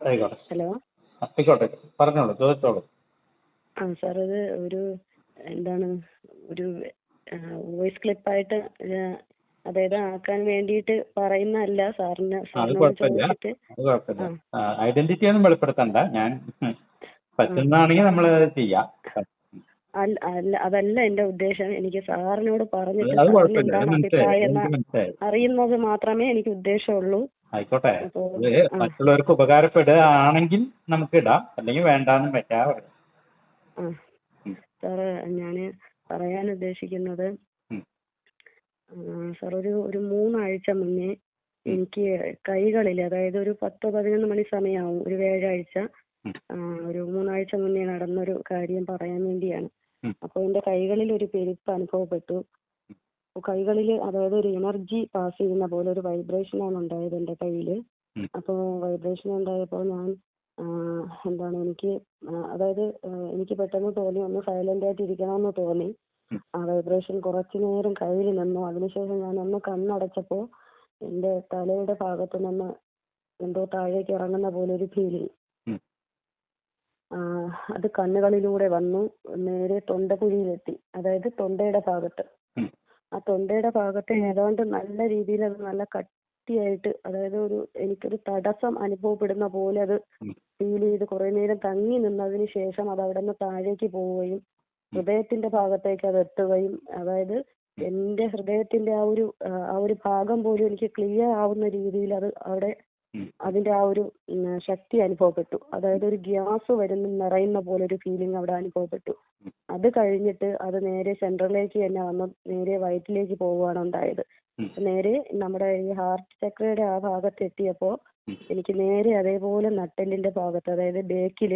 ആയിക്കോട്ടെ. ഹലോ. ആയിക്കോട്ടെ പറഞ്ഞോളൂ ചോദിച്ചോളൂ. ആ സാർ ഇത് ഒരു എന്താണ് ഒരു വോയിസ് ക്ലിപ്പായിട്ട് അതായത് ആക്കാൻ വേണ്ടിയിട്ട് പറയുന്നതല്ല സാറിന് ഐഡന്റിറ്റി ഒന്നും വെളിപ്പെടുത്തണ്ട. ഞാൻ പറ്റുന്നതാണെങ്കിൽ നമ്മൾ ചെയ്യാം. അല്ല അല്ല അതല്ല എന്റെ ഉദ്ദേശം. എനിക്ക് സാറിനോട് പറഞ്ഞിട്ട് അറിയുന്നത് മാത്രമേ എനിക്ക് ഉദ്ദേശമുള്ളൂ. ആയിക്കോട്ടെ. അത്. മറ്റുള്ളവർക്ക് ഉപകാരപ്പെടുകയാണെങ്കിൽ നമുക്ക് ഇടാം. അല്ലെങ്കിൽ വേണ്ടാന്നും വെക്കാം സാറ് ഞാൻ പറയാൻ ഉദ്ദേശിക്കുന്നത്. സാർ ഒരു ഒരു മൂന്നാഴ്ച മുന്നേ എനിക്ക് കൈകളിൽ അതായത് ഒരു പത്ത് പതിനൊന്ന് മണി സമയമാവും ഒരു വ്യാഴാഴ്ച ഒരു മൂന്നാഴ്ച മുന്നേ നടന്നൊരു കാര്യം പറയാൻ വേണ്ടിയാണ്. അപ്പോൾ എന്റെ കൈകളിൽ ഒരു പെരുപ്പ് അനുഭവപ്പെട്ടു. കൈകളിൽ അതായത് ഒരു എനർജി പാസ് ചെയ്യുന്ന പോലെ ഒരു വൈബ്രേഷനാണ് ഉണ്ടായത് എന്റെ കയ്യിൽ. അപ്പോൾ വൈബ്രേഷൻ ഉണ്ടായപ്പോൾ ഞാൻ എന്താണ് എനിക്ക് അതായത് എനിക്ക് പെട്ടെന്ന് തോന്നി ഒന്ന് സൈലന്റ് ആയിട്ട് ഇരിക്കണമെന്ന് തോന്നി. ആ വൈബ്രേഷൻ കുറച്ചു നേരം കയ്യിൽ നിന്നു. അതിനുശേഷം ഞാൻ ഒന്ന് കണ്ണടച്ചപ്പോൾ എന്റെ തലയുടെ ഭാഗത്ത് നിന്ന് എന്തോ താഴേക്ക് ഇറങ്ങുന്ന പോലെ ഒരു ഫീലിംഗ്. അത് കണ്ണുകളിലൂടെ വന്നു. നേരെ തൊണ്ടക്കുഴിയിലെത്തി. അതായത് തൊണ്ടയുടെ ഭാഗത്ത്. ആ തൊണ്ടയുടെ ഭാഗത്ത് ഏതാണ്ട് നല്ല രീതിയിൽ അത് നല്ല കട്ടിയായിട്ട് അതായത് ഒരു എനിക്കൊരു തടസ്സം അനുഭവപ്പെടുന്ന പോലെ അത് ഫീൽ ചെയ്ത് കുറെ നേരം തങ്ങി നിന്നതിന് ശേഷം അത് അവിടെ നിന്ന് താഴേക്ക് പോവുകയും ഹൃദയത്തിന്റെ ഭാഗത്തേക്ക് അത് എത്തുകയും അതായത് എന്റെ ഹൃദയത്തിന്റെ ആ ഒരു ആ, ഒരു ഭാഗം പോലും എനിക്ക് ക്ലിയർ ആവുന്ന രീതിയിൽ അത് അവിടെ. അതിന്റെ ആ ഒരു ശക്തി അനുഭവപ്പെട്ടു. അതായത് ഒരു ഗ്യാസ് വരുന്ന നിറയുന്ന പോലെ ഒരു ഫീലിംഗ് അവിടെ അനുഭവപ്പെട്ടു. അത് കഴിഞ്ഞിട്ട് അത് നേരെ സെൻട്രലിലേക്ക് തന്നെ വന്ന് നേരെ വയറ്റിലേക്ക് പോവുകയാണ് ഉണ്ടായത്. നേരെ നമ്മുടെ ഈ ഹാർട്ട് ചക്രയുടെ ആ ഭാഗത്ത് എത്തിയപ്പോൾ എനിക്ക് നേരെ അതേപോലെ നട്ടെല്ലിന്റെ ഭാഗത്ത് അതായത് ബേക്കിൽ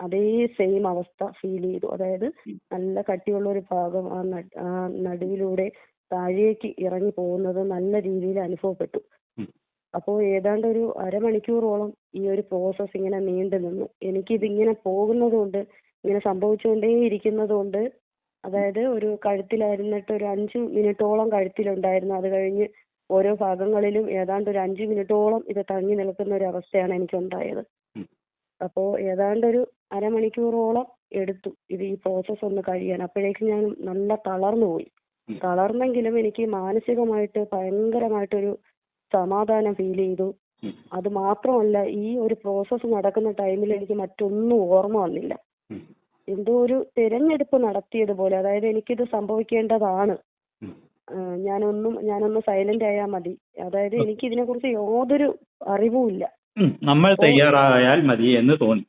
അതേ സെയിം അവസ്ഥ ഫീൽ ചെയ്തു. അതായത് നല്ല കട്ടിയുള്ള ഒരു ഭാഗം ആ നട് ആ നടുവിലൂടെ താഴേക്ക് ഇറങ്ങി പോകുന്നത് നല്ല രീതിയിൽ അനുഭവപ്പെട്ടു. അപ്പോൾ ഏതാണ്ട് ഒരു അരമണിക്കൂറോളം ഈ ഒരു പ്രോസസ്സ് ഇങ്ങനെ നീണ്ടു നിന്നു. എനിക്കിതിങ്ങനെ പോകുന്നത് കൊണ്ട് ഇങ്ങനെ സംഭവിച്ചുകൊണ്ടേ ഇരിക്കുന്നത് കൊണ്ട് അതായത് ഒരു കഴുത്തിലായിരുന്നിട്ട് ഒരു അഞ്ച് മിനിറ്റോളം കഴുത്തിലുണ്ടായിരുന്നു. അത് കഴിഞ്ഞ് ഓരോ ഭാഗങ്ങളിലും ഏതാണ്ട് ഒരു അഞ്ച് മിനിറ്റോളം ഇത് തങ്ങി നിൽക്കുന്ന ഒരു അവസ്ഥയാണ് എനിക്ക് ഉണ്ടായത് അപ്പോൾ ഏതാണ്ട് ഒരു അരമണിക്കൂറോളം എടുത്തു ഇത് ഈ പ്രോസസ്സ് ഒന്ന് കഴിയാൻ. അപ്പോഴേക്കും ഞാൻ നല്ല തളർന്നു പോയി. തളർന്നെങ്കിലും എനിക്ക് മാനസികമായിട്ട് ഭയങ്കരമായിട്ടൊരു സമാധാനം ഫീൽ ചെയ്തു. അത് മാത്രമല്ല ഈ ഒരു പ്രോസസ്സ് നടക്കുന്ന ടൈമിൽ എനിക്ക് മറ്റൊന്നും ഓർമ്മ വന്നില്ല. എന്തോ ഒരു തിരഞ്ഞെടുപ്പ് നടത്തിയതുപോലെ അതായത് എനിക്കിത് സംഭവിക്കേണ്ടതാണ്. ഞാൻ ഒന്നും ഞാനൊന്നും ഞാനൊന്ന് സൈലന്റ് ആയാൽ മതി. അതായത് എനിക്ക് ഇതിനെ കുറിച്ച് യാതൊരു അറിവുമില്ല. നമ്മൾ തയ്യാറായാൽ മതി എന്ന് തോന്നി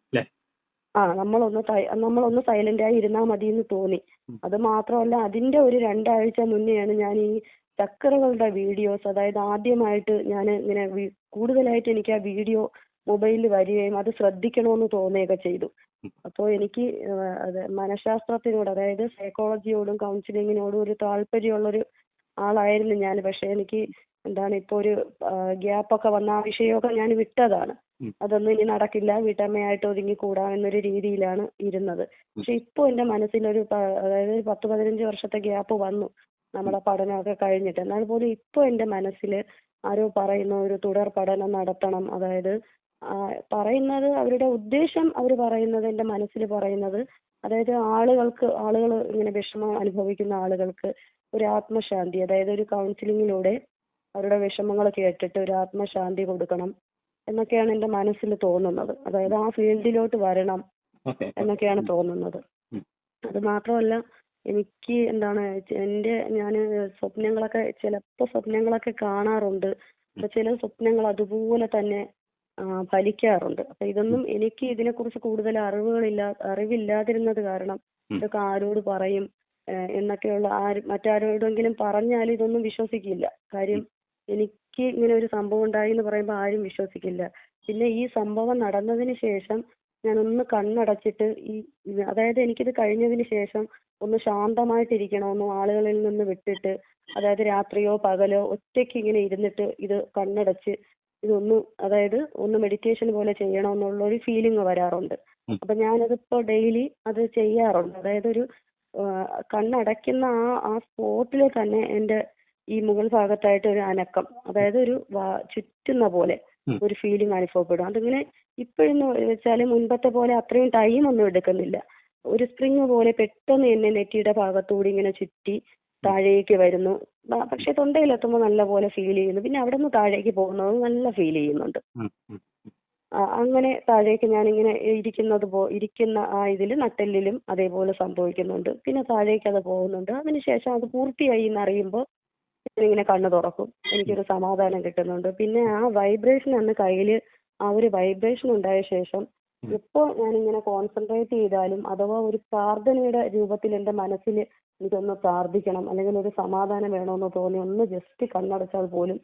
ആ നമ്മളൊന്ന് നമ്മളൊന്ന് സൈലന്റ് ആയി ഇരുന്നാൽ മതി എന്ന് തോന്നി അത് മാത്രമല്ല അതിന്റെ ഒരു രണ്ടാഴ്ച മുന്നെയാണ് ഞാൻ ഈ ചക്കരകളുടെ വീഡിയോസ് അതായത് ആദ്യമായിട്ട് ഞാൻ ഇങ്ങനെ കൂടുതലായിട്ട് എനിക്ക് ആ വീഡിയോ മൊബൈലിൽ വരികയും അത് ശ്രദ്ധിക്കണമെന്ന് തോന്നുകയൊക്കെ ചെയ്തു. അപ്പോൾ എനിക്ക് മനഃശാസ്ത്രത്തിനോട് അതായത് സൈക്കോളജിയോടും കൗൺസിലിങ്ങിനോടും ഒരു താല്പര്യമുള്ളൊരു ആളായിരുന്നു ഞാൻ പക്ഷെ എനിക്ക് എന്താണ് ഇപ്പോൾ ഒരു ഗ്യാപ്പൊക്കെ വന്ന ആ വിഷയമൊക്കെ ഞാൻ വിട്ടതാണ്. അതൊന്നും ഇനി നടക്കില്ല. വീട്ടമ്മയായിട്ട് ഒതുങ്ങി കൂടാമെന്നൊരു രീതിയിലാണ് ഇരുന്നത്. പക്ഷെ ഇപ്പോൾ എന്റെ മനസ്സിലൊരു അതായത് ഒരു പത്ത് പതിനഞ്ച് വർഷത്തെ ഗ്യാപ്പ് വന്നു. നമ്മുടെ പഠനമൊക്കെ കഴിഞ്ഞിട്ട്. എന്നാൽ പോലും ഇപ്പോൾ എന്റെ മനസ്സിൽ ആരോ പറയുന്ന ഒരു തുടർ പഠനം നടത്തണം. അതായത് പറയുന്നത് അവരുടെ ഉദ്ദേശം അവർ പറയുന്നത് എന്റെ മനസ്സിൽ പറയുന്നത്. അതായത് ആളുകൾക്ക് ആളുകൾ ഇങ്ങനെ വിഷമം അനുഭവിക്കുന്ന ആളുകൾക്ക് ഒരു ആത്മശാന്തി അതായത് ഒരു കൗൺസിലിങ്ങിലൂടെ അവരുടെ വിഷമങ്ങൾ കേട്ടിട്ട് ഒരു ആത്മശാന്തി കൊടുക്കണം എന്നൊക്കെയാണ് എന്റെ മനസ്സിൽ തോന്നുന്നത്. അതായത് ആ ഫീൽഡിലോട്ട് വരണം എന്നൊക്കെയാണ് തോന്നുന്നത്. അത് മാത്രമല്ല എനിക്ക് എന്താണ് എന്റെ ഞാൻ സ്വപ്നങ്ങളൊക്കെ ചിലപ്പോൾ സ്വപ്നങ്ങളൊക്കെ കാണാറുണ്ട്. അപ്പൊ ചില സ്വപ്നങ്ങൾ അതുപോലെ തന്നെ ഫലിക്കാറുണ്ട്. അപ്പൊ ഇതൊന്നും എനിക്ക് ഇതിനെക്കുറിച്ച് കൂടുതൽ അറിവുകളില്ല അറിവില്ലാതിരുന്നത് കാരണം. ഇതൊക്കെ ആരോട് പറയും എന്നൊക്കെ എന്നൊക്കെയുള്ള ആര് മറ്റാരോടെങ്കിലും പറഞ്ഞാൽ ഇതൊന്നും വിശ്വസിക്കില്ല. കാര്യം എനിക്ക് ഇങ്ങനെ ഒരു സംഭവം ഉണ്ടായി എന്ന് പറയുമ്പോൾ ആരും വിശ്വസിക്കില്ല. പിന്നെ ഈ സംഭവം നടന്നതിന് ശേഷം ഞാൻ ഒന്ന് കണ്ണടച്ചിട്ട് ഈ അതായത് എനിക്കിത് കഴിഞ്ഞതിന് ശേഷം ഒന്ന് ശാന്തമായിട്ടിരിക്കണമെന്നും ആളുകളിൽ നിന്ന് വിട്ടിട്ട് അതായത് രാത്രിയോ പകലോ ഒറ്റയ്ക്ക് ഇങ്ങനെ ഇരുന്നിട്ട് ഇത് കണ്ണടച്ച് ഇതൊന്ന് അതായത് ഒന്ന് മെഡിറ്റേഷൻ പോലെ ചെയ്യണമെന്നുള്ള ഒരു ഫീലിംഗ് വരാറുണ്ട്. അപ്പൊ ഞാനതിപ്പോ ഡെയിലി അത് ചെയ്യാറുണ്ട്. അതായത് ഒരു കണ്ണടയ്ക്കുന്ന ആ ആ സ്പോട്ടിൽ തന്നെ എന്റെ ഈ മുകൾ ഭാഗത്തായിട്ട് ഒരു അനക്കം അതായത് ഒരു ചുറ്റുന്ന പോലെ ഒരു ഫീലിംഗ് അനുഭവപ്പെടും. അതിങ്ങനെ ഇപ്പോഴെന്ന് വെച്ചാൽ മുൻപത്തെ പോലെ അത്രയും ടൈം ഒന്നും എടുക്കുന്നില്ല. ഒരു സ്പ്രിങ് പോലെ പെട്ടെന്ന് തന്നെ നെറ്റിയുടെ ഭാഗത്തൂടി ഇങ്ങനെ ചുറ്റി താഴേക്ക് വരുന്നു. പക്ഷെ തൊണ്ടയിലെത്തുമ്പോൾ നല്ല പോലെ ഫീൽ ചെയ്യുന്നു. പിന്നെ അവിടെ നിന്ന് താഴേക്ക് പോകുന്നത് നല്ല ഫീൽ ചെയ്യുന്നുണ്ട്. അങ്ങനെ താഴേക്ക് ഞാനിങ്ങനെ ഇരിക്കുന്നത് പോ ഇരിക്കുന്ന ആ ഇതിൽ നട്ടെല്ലിലും അതേപോലെ സംഭവിക്കുന്നുണ്ട്. പിന്നെ താഴേക്ക് അത് പോകുന്നുണ്ട്. അതിനുശേഷം അത് പൂർത്തിയായി എന്നറിയുമ്പോൾ ഇങ്ങനെ കണ്ണു തുറക്കും. എനിക്കൊരു സമാധാനം കിട്ടുന്നുണ്ട്. പിന്നെ ആ വൈബ്രേഷൻ അന്ന് കയ്യിൽ ആ ഒരു വൈബ്രേഷൻ ഉണ്ടായ ശേഷം എപ്പോ ഞാൻ ഇങ്ങനെ കോൺസെൻട്രേറ്റ് ചെയ്താലും അഥവാ ഒരു പ്രാർത്ഥനയുടെ രൂപത്തിൽ എന്റെ മനസ്സിൽ എനിക്കൊന്ന് പ്രാർത്ഥിക്കണം അല്ലെങ്കിൽ ഒരു സമാധാനം വേണമെന്ന് തോന്നി ഒന്ന് ജസ്റ്റ് കണ്ണടച്ചാൽ പോലും.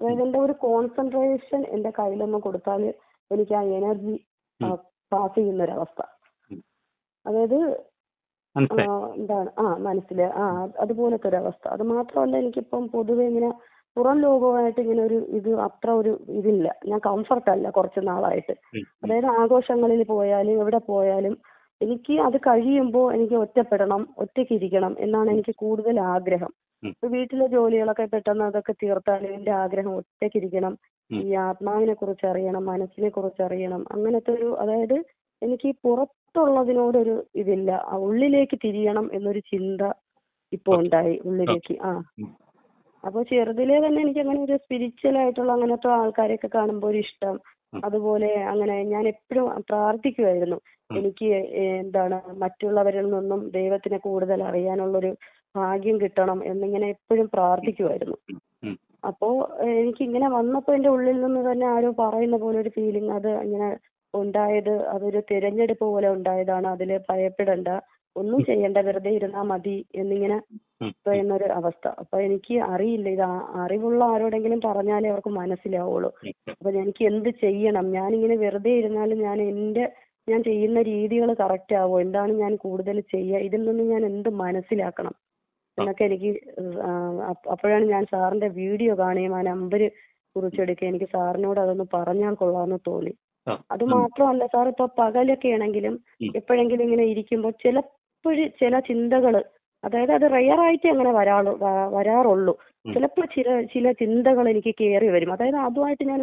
അതായത് എന്റെ ഒരു കോൺസെൻട്രേഷൻ എന്റെ കയ്യിലൊന്ന് കൊടുത്താൽ എനിക്ക് ആ എനർജി പാസ് ചെയ്യുന്ന ഒരവസ്ഥ. അതായത് എന്താണ് ആ മനസ്സിൽ ആ അതുപോലത്തെ ഒരു അവസ്ഥ അത് മാത്രമല്ല എനിക്കിപ്പം പൊതുവെ ഇങ്ങനെ പുറം ലോകവുമായിട്ട് ഇങ്ങനെ ഒരു ഇത് അത്ര ഒരു ഇതില്ല. ഞാൻ കംഫർട്ട് അല്ല കുറച്ച് നാളായിട്ട്. അതായത് ആഘോഷങ്ങളിൽ പോയാലും എവിടെ പോയാലും എനിക്ക് അത് കഴിയുമ്പോൾ എനിക്ക് ഒറ്റപ്പെടണം ഒറ്റയ്ക്ക് ഇരിക്കണം എന്നാണ് എനിക്ക് കൂടുതൽ ആഗ്രഹം. വീട്ടിലെ ജോലികളൊക്കെ പെട്ടെന്ന് അതൊക്കെ തീർത്താൽ എന്റെ ആഗ്രഹം ഒറ്റയ്ക്ക് ഇരിക്കണം. ഈ ആത്മാവിനെ കുറിച്ച് അറിയണം മനസ്സിനെ കുറിച്ച് അറിയണം. അങ്ങനത്തെ ഒരു അതായത് എനിക്ക് പുറത്തുള്ളതിനോടൊരു ഇതില്ല. ഉള്ളിലേക്ക് തിരിയണം എന്നൊരു ചിന്ത ഇപ്പൊ ഉണ്ടായി ഉള്ളിലേക്ക്. ആ. അപ്പോൾ ചെറുതിലേ തന്നെ എനിക്ക് അങ്ങനെ ഒരു സ്പിരിച്വൽ ആയിട്ടുള്ള അങ്ങനത്തെ ആൾക്കാരെയൊക്കെ കാണുമ്പോൾ ഒരു ഇഷ്ടം. അതുപോലെ അങ്ങനെ ഞാൻ എപ്പോഴും പ്രാർത്ഥിക്കുമായിരുന്നു എനിക്ക് എന്താണ് മറ്റുള്ളവരിൽ നിന്നും ദൈവത്തിനെ കൂടുതൽ അറിയാനുള്ളൊരു ഭാഗ്യം കിട്ടണം എന്നിങ്ങനെ എപ്പോഴും പ്രാർത്ഥിക്കുമായിരുന്നു. അപ്പോ എനിക്ക് ഇങ്ങനെ വന്നപ്പോ എന്റെ ഉള്ളിൽ നിന്ന് തന്നെ ആരോ പറയുന്ന പോലെ ഒരു ഫീലിംഗ് അത് ഇങ്ങനെ ഉണ്ടായത് അതൊരു തിരഞ്ഞെടുപ്പ് പോലെ ഉണ്ടായതാണ്. അതിൽ ഭയപ്പെടണ്ട. ഒന്നും ചെയ്യണ്ട വെറുതെ ഇരുന്നാ മതി എന്നിങ്ങനെ പറയുന്നൊരു അവസ്ഥ. അപ്പൊ എനിക്ക് അറിയില്ല ഇത് അറിവുള്ള ആരോടെങ്കിലും പറഞ്ഞാലേ അവർക്ക് മനസ്സിലാവുള്ളൂ. അപ്പൊ എനിക്ക് എന്ത് ചെയ്യണം? ഞാനിങ്ങനെ വെറുതെ ഇരുന്നാലും ഞാൻ എന്റെ ഞാൻ ചെയ്യുന്ന രീതികൾ കറക്റ്റ് ആവോ? എന്താണ് ഞാൻ കൂടുതൽ ചെയ്യുക ഇതിൽ നിന്ന് ഞാൻ എന്ത് മനസ്സിലാക്കണം? എന്നൊക്കെ എനിക്ക് അപ്പോഴാണ് ഞാൻ സാറിന്റെ വീഡിയോ കാണുകയും ആ നമ്പർ കുറിച്ചെടുക്കുക എനിക്ക് സാറിനോട് അതൊന്ന് പറഞ്ഞാൽ കൊള്ളാമെന്ന് തോന്നി. അത് മാത്രമല്ല സാർ ഇപ്പൊ പകലൊക്കെ ആണെങ്കിലും എപ്പോഴെങ്കിലും ഇങ്ങനെ ഇരിക്കുമ്പോൾ ചിലപ്പോഴ് ചില ചിന്തകൾ അതായത് അത് റെയറായിട്ട് അങ്ങനെ വരാളു വരാറുള്ളൂ. ചിലപ്പോൾ ചില ചില ചിന്തകൾ എനിക്ക് കയറി വരും. അതായത് അതുമായിട്ട് ഞാൻ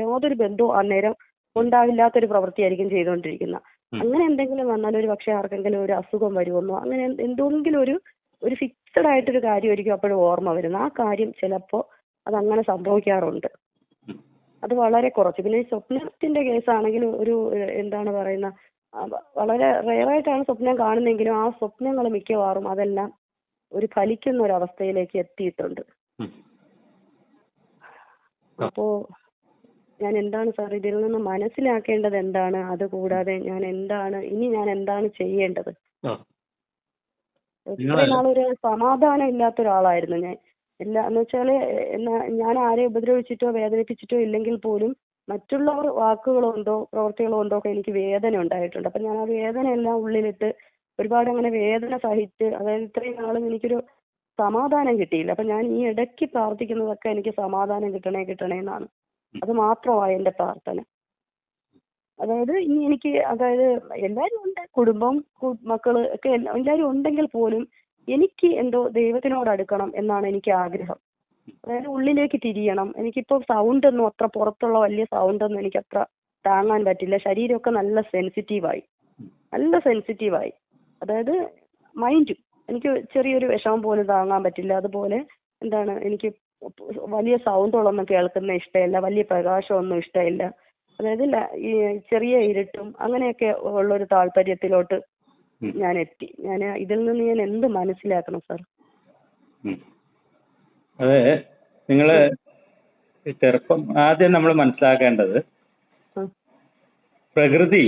യാതൊരു ബന്ധവും അന്നേരം ഉണ്ടാവില്ലാത്തൊരു പ്രവൃത്തിയായിരിക്കും ചെയ്തുകൊണ്ടിരിക്കുന്നത് അങ്ങനെ എന്തെങ്കിലും വന്നാൽ ഒരു പക്ഷെ ആർക്കെങ്കിലും ഒരു അസുഖം വരുമെന്നോ അങ്ങനെ എന്തെങ്കിലും ഒരു ഒരു ഫിക്സഡ് ആയിട്ടൊരു കാര്യമായിരിക്കും അപ്പോഴും ഓർമ്മ വരുന്നത് ആ കാര്യം ചിലപ്പോൾ അങ്ങനെ സംഭവിക്കാറുണ്ട്. അത് വളരെ കുറച്ച്. പിന്നെ ഈ സ്വപ്നത്തിന്റെ കേസാണെങ്കിൽ ഒരു എന്താണ് പറയുന്ന വളരെ റെയറായിട്ടാണ് സ്വപ്നം കാണുന്നതെങ്കിലും ആ സ്വപ്നങ്ങൾ മിക്കവാറും അതെല്ലാം ഒരു ഫലിക്കുന്ന ഒരു അവസ്ഥയിലേക്ക് എത്തിയിട്ടുണ്ട്. അപ്പോ ഞാൻ എന്താണ് സാർ ഇതിൽ നിന്ന് മനസ്സിലാക്കേണ്ടത് എന്താണ്? അത് കൂടാതെ ഞാൻ എന്താണ് ഇനി ഞാൻ എന്താണ് ചെയ്യേണ്ടത്? നാളൊരു സമാധാനം ഇല്ലാത്ത ഒരാളായിരുന്നു ഞാൻ. എല്ലാ എന്ന് വെച്ചാൽ ഞാൻ ആരെ ഉപദ്രവിച്ചിട്ടോ വേദനിപ്പിച്ചിട്ടോ ഇല്ലെങ്കിൽ പോലും മറ്റുള്ളവർ വാക്കുകൾ കൊണ്ടോ പ്രവർത്തികൾ കൊണ്ടോ ഒക്കെ എനിക്ക് വേദന ഉണ്ടായിട്ടുണ്ട്. അപ്പം ഞാൻ ആ വേദന എല്ലാം ഉള്ളിലിട്ട് ഒരുപാട് അങ്ങനെ വേദന സഹിച്ച് അതായത് ഇത്രയും നാളും എനിക്കൊരു സമാധാനം കിട്ടിയില്ല. അപ്പം ഞാൻ ഈ ഇടയ്ക്ക് പ്രാർത്ഥിക്കുന്നതൊക്കെ എനിക്ക് സമാധാനം കിട്ടണേ കിട്ടണേ എന്നാണ്. അത് മാത്രമാണ് എന്റെ പ്രാർത്ഥന. അതായത് ഇനി എനിക്ക് അതായത് എല്ലാരും ഉണ്ട്. കുടുംബം മക്കൾ ഒക്കെ എല്ലാവരും ഉണ്ടെങ്കിൽ പോലും എനിക്ക് എന്തോ ദൈവത്തിനോട് അടുക്കണം എന്നാണ് എനിക്ക് ആഗ്രഹം. അതായത് ഉള്ളിലേക്ക് തിരിയണം. എനിക്കിപ്പോൾ സൗണ്ട് ഒന്നും അത്ര പുറത്തുള്ള വലിയ സൗണ്ട് ഒന്നും എനിക്ക് അത്ര താങ്ങാൻ പറ്റില്ല. ശരീരമൊക്കെ നല്ല സെൻസിറ്റീവായി നല്ല സെൻസിറ്റീവായി അതായത് മൈൻഡും എനിക്ക് ചെറിയൊരു വിഷമം പോലും താങ്ങാൻ പറ്റില്ല. അതുപോലെ എന്താണ് എനിക്ക് വലിയ സൗണ്ടുകളൊന്നും കേൾക്കുന്ന ഇഷ്ടമില്ല വലിയ പ്രകാശമൊന്നും ഇഷ്ടമില്ല അതായത് ഈ ചെറിയ ഇരുട്ടും അങ്ങനെയൊക്കെ ഉള്ളൊരു താല്പര്യത്തിലോട്ട് ഞാൻ എത്തി ഞാൻ ഇതിൽ നിന്ന് ഞാൻ എന്ത് മനസ്സിലാക്കണം സാർ. അത് നിങ്ങൾ ചെറുപ്പം ആദ്യം നമ്മൾ മനസ്സിലാക്കേണ്ടത്. പ്രകൃതി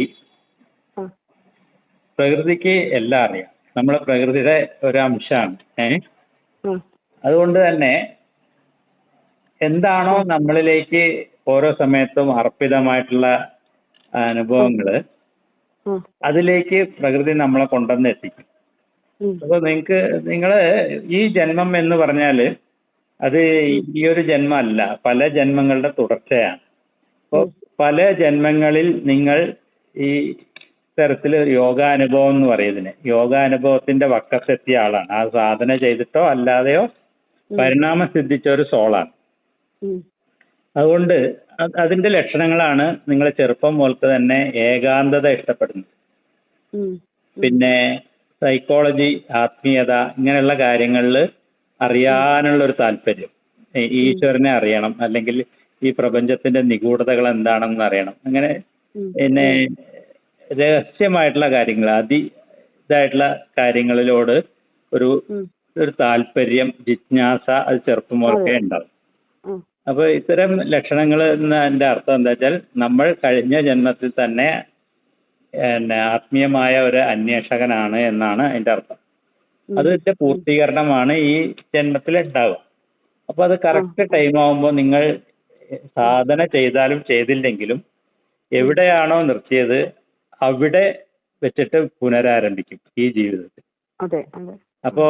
പ്രകൃതിക്ക് എല്ലാം അറിയാം. നമ്മളെ പ്രകൃതിയുടെ ഒരു അംശമാണ് ഏ? അതുകൊണ്ട് തന്നെ എന്താണോ നമ്മളിലേക്ക് ഓരോ സമയത്തും അർപ്പിതമായിട്ടുള്ള അനുഭവങ്ങൾ അതിലേക്ക് പ്രകൃതി നമ്മളെ കൊണ്ടുവന്ന് എത്തിക്കും. അപ്പൊ അപ്പോൾ നിങ്ങൾക്ക് നിങ്ങൾ ഈ ജന്മം എന്ന് പറഞ്ഞാൽ അത് ഈ ഒരു ജന്മമല്ല പല ജന്മങ്ങളുടെ തുടർച്ചയാണ്. അപ്പോൾ പല ജന്മങ്ങളിൽ നിങ്ങൾ ഈ തരത്തിൽ യോഗാനുഭവം എന്ന് പറയുന്നതിന് യോഗാനുഭവത്തിന്റെ വക്കത്തെത്തിയ ആളാണ്. ആ സാധന ചെയ്തിട്ടോ അല്ലാതെയോ പരിണാമം സിദ്ധിച്ച ഒരു സോളാണ്. അതുകൊണ്ട് അതിന്റെ ലക്ഷണങ്ങളാണ് നിങ്ങൾ ചെറുപ്പം മുതൽക്ക് തന്നെ ഏകാന്തത ഇഷ്ടപ്പെടുന്നത്. പിന്നെ സൈക്കോളജി ആത്മീയത ഇങ്ങനെയുള്ള കാര്യങ്ങളിൽ അറിയാനുള്ള ഒരു താല്പര്യം ഈശ്വരനെ അറിയണം. അല്ലെങ്കിൽ ഈ പ്രപഞ്ചത്തിന്റെ നിഗൂഢതകൾ എന്താണെന്ന് അറിയണം. അങ്ങനെ പിന്നെ രഹസ്യമായിട്ടുള്ള കാര്യങ്ങൾ അതി ഇതായിട്ടുള്ള കാര്യങ്ങളിലോട് ഒരു ഒരു താല്പര്യം ജിജ്ഞാസ അത് ചെറുപ്പം മുതൽക്കേ. ഉണ്ടാവും. അപ്പൊ ഇത്തരം ലക്ഷണങ്ങൾ എന്നതിന്റെ അർത്ഥം എന്താ വെച്ചാൽ നമ്മൾ കഴിഞ്ഞ ജന്മത്തിൽ തന്നെ ആത്മീയമായ ഒരു അന്വേഷകനാണ് എന്നാണ് അതിന്റെ അർത്ഥം. അതിന്റെ പൂർത്തീകരണമാണ് ഈ ജന്മത്തിൽ ഉണ്ടാവുക അപ്പൊ അത് കറക്റ്റ് ടൈം ആവുമ്പോൾ നിങ്ങൾ സാധന ചെയ്താലും ചെയ്തില്ലെങ്കിലും എവിടെയാണോ നിർത്തിയത് അവിടെ വെച്ചിട്ട് പുനരാരംഭിക്കും ഈ ജീവിതത്തിൽ. അപ്പോ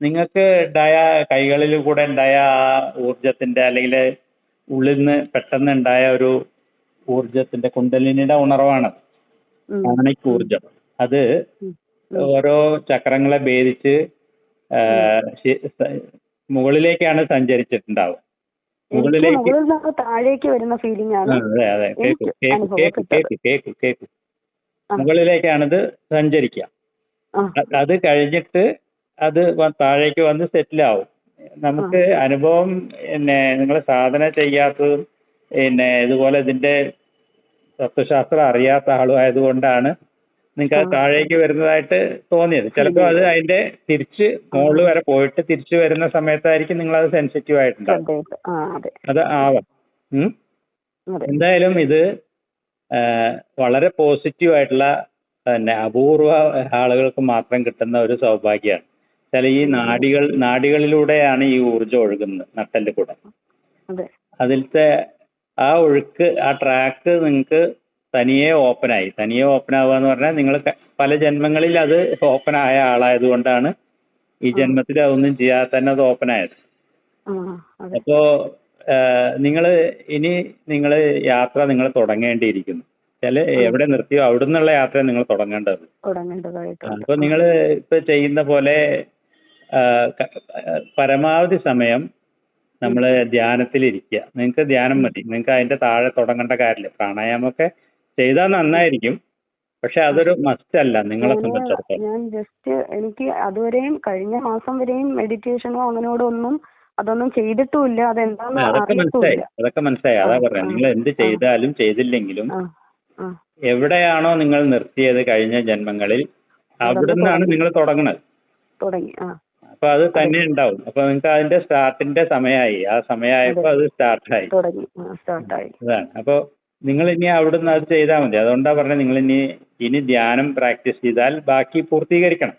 നിങ്ങൾക്ക് ഉണ്ടായ കൈകളിൽ കൂടെ ഉണ്ടായ ആ ഊർജത്തിന്റെ അല്ലെങ്കിൽ ഉള്ളിൽ നിന്ന് പെട്ടെന്ന് ഉണ്ടായ ഒരു ഊർജത്തിന്റെ കുണ്ടലിനിയുടെ ഉണർവാണ് ഊർജം അത്. ഓരോ ചക്രങ്ങളെ ഭേദിച്ച് മുകളിലേക്കാണ് സഞ്ചരിച്ചിട്ടുണ്ടാവുക. മുകളിലേക്ക് താഴേക്ക് വരുന്ന ഫീലിംഗ് ആണ് അതെ അതെ. Cake cake cake cake cake മുകളിലേക്കാണിത് സഞ്ചരിക്കുക. അത് കഴിഞ്ഞിട്ട് അത് താഴേക്ക് വന്ന് സെറ്റിൽ ആവും നമുക്ക് അനുഭവം പിന്നെ നിങ്ങൾ സാധന ചെയ്യാത്തതും പിന്നെ ഇതുപോലെ ഇതിന്റെ തത്വശാസ്ത്രം അറിയാത്ത ആളും ആയതുകൊണ്ടാണ് നിങ്ങൾക്ക് അത് താഴേക്ക് വരുന്നതായിട്ട് തോന്നിയത്. ചിലപ്പോൾ അത് അതിന്റെ തിരിച്ച് മുകളിൽ വരെ പോയിട്ട് തിരിച്ചു വരുന്ന സമയത്തായിരിക്കും നിങ്ങൾ അത് സെൻസിറ്റീവ് ആയിട്ടുണ്ടാവും അതെ. ആവാം. ഉം. എന്തായാലും ഇത് വളരെ പോസിറ്റീവ് ആയിട്ടുള്ള പിന്നെ അപൂർവ ആളുകൾക്ക് മാത്രം കിട്ടുന്ന ഒരു സൗഭാഗ്യമാണ്. ചില ഈ നാഡികൾ നാഡികളിലൂടെയാണ് ഈ ഊർജം ഒഴുകുന്നത് നട്ടൽ കൂടെ. അതെ. അതിലത്തെ ആ ഒഴുക്ക് ആ ട്രാക്ക് നിങ്ങൾക്ക് തനിയെ ഓപ്പണായി തനിയെ ഓപ്പൺ ആവുക എന്ന് പറഞ്ഞാൽ നിങ്ങൾ പല ജന്മങ്ങളിൽ അത് ഓപ്പൺ ആയ ആളായതുകൊണ്ടാണ് ഈ ജന്മത്തിൽ അതൊന്നും ചെയ്യാതെ തന്നെ അത് ഓപ്പൺ ആയത്. അപ്പോ നിങ്ങൾ ഇനി നിങ്ങൾ യാത്ര നിങ്ങൾ തുടങ്ങേണ്ടിയിരിക്കുന്നു. ചില എവിടെ നിർത്തിയോ അവിടെ നിന്നുള്ള യാത്ര നിങ്ങൾ തുടങ്ങേണ്ടത്. അപ്പൊ നിങ്ങൾ ഇപ്പൊ ചെയ്യുന്ന പോലെ പരമാവധി സമയം നമ്മൾ ധ്യാനത്തിൽ ഇരിക്കുക നിങ്ങൾക്ക് ധ്യാനം മതി. നിങ്ങൾക്ക് അതിന്റെ താഴെ തുടങ്ങേണ്ട കാര്യമില്ല. പ്രാണായാമമൊക്കെ ചെയ്താൽ നന്നായിരിക്കും. പക്ഷെ അതൊരു മസ്റ്റ് അല്ല നിങ്ങളെ സംബന്ധിച്ചിടത്തോളം. ഞാൻ ജസ്റ്റ് എനിക്ക് അതുവരെയും കഴിഞ്ഞ മാസം വരെയും മെഡിറ്റേഷനോ അങ്ങനെയോടെ ഒന്നും അതൊന്നും ചെയ്തിട്ടുമില്ല. അതെന്താന്ന് അതൊക്കെ മനസ്സിലായി. അതൊക്കെ മനസ്സിലായി. അതാ പറയാ നിങ്ങൾ എന്ത് ചെയ്താലും ചെയ്തില്ലെങ്കിലും എവിടെയാണോ നിങ്ങൾ നിർത്തിയത് കഴിഞ്ഞ ജന്മങ്ങളിൽ അവിടെ നിന്നാണ് നിങ്ങൾ തുടങ്ങുന്നത് തുടങ്ങി അപ്പൊ അത് തന്നെ ഉണ്ടാവും. അപ്പൊ നിങ്ങൾക്ക് അതിന്റെ സ്റ്റാർട്ടിന്റെ സമയമായി. ആ സമയമായപ്പോ അത്. സ്റ്റാർട്ടായി തുടങ്ങി. സ്റ്റാർട്ടായി അതാണ്. അപ്പൊ നിങ്ങൾ ഇനി അവിടുന്ന് അത് ചെയ്താൽ മതി. അതുകൊണ്ടാ പറഞ്ഞത് നിങ്ങൾ ഇനി ഇനി ധ്യാനം പ്രാക്ടീസ് ചെയ്താൽ ബാക്കി പൂർത്തീകരിക്കണം.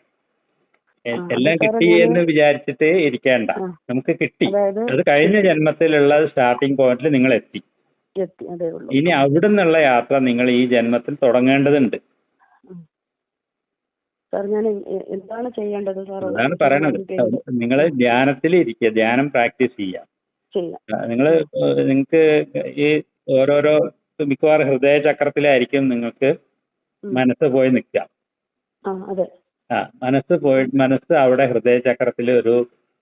എല്ലാം കിട്ടി എന്ന് വിചാരിച്ചിട്ട് ഇരിക്കേണ്ട. നമുക്ക് കിട്ടി. അത് കഴിഞ്ഞ ജന്മത്തിലുള്ള സ്റ്റാർട്ടിംഗ് പോയിന്റിൽ നിങ്ങൾ എത്തി ഇനി അവിടെ നിന്നുള്ള യാത്ര നിങ്ങൾ ഈ ജന്മത്തിൽ തുടങ്ങേണ്ടതുണ്ട്. എന്താണ് ചെയ്യേണ്ടത് അതാണ് പറയണത്. നിങ്ങൾ ധ്യാനത്തിൽ ഇരിക്കുക. ധ്യാനം പ്രാക്ടീസ് ചെയ്യുക. നിങ്ങൾ നിങ്ങൾക്ക് ഈ ഓരോരോ മിക്കവാറും ഹൃദയ ചക്രത്തിലായിരിക്കും നിങ്ങൾക്ക് മനസ്സ് പോയി നിൽക്കാം ആ മനസ്സ് പോയി മനസ്സ് അവിടെ ഹൃദയ ചക്രത്തിൽ ഒരു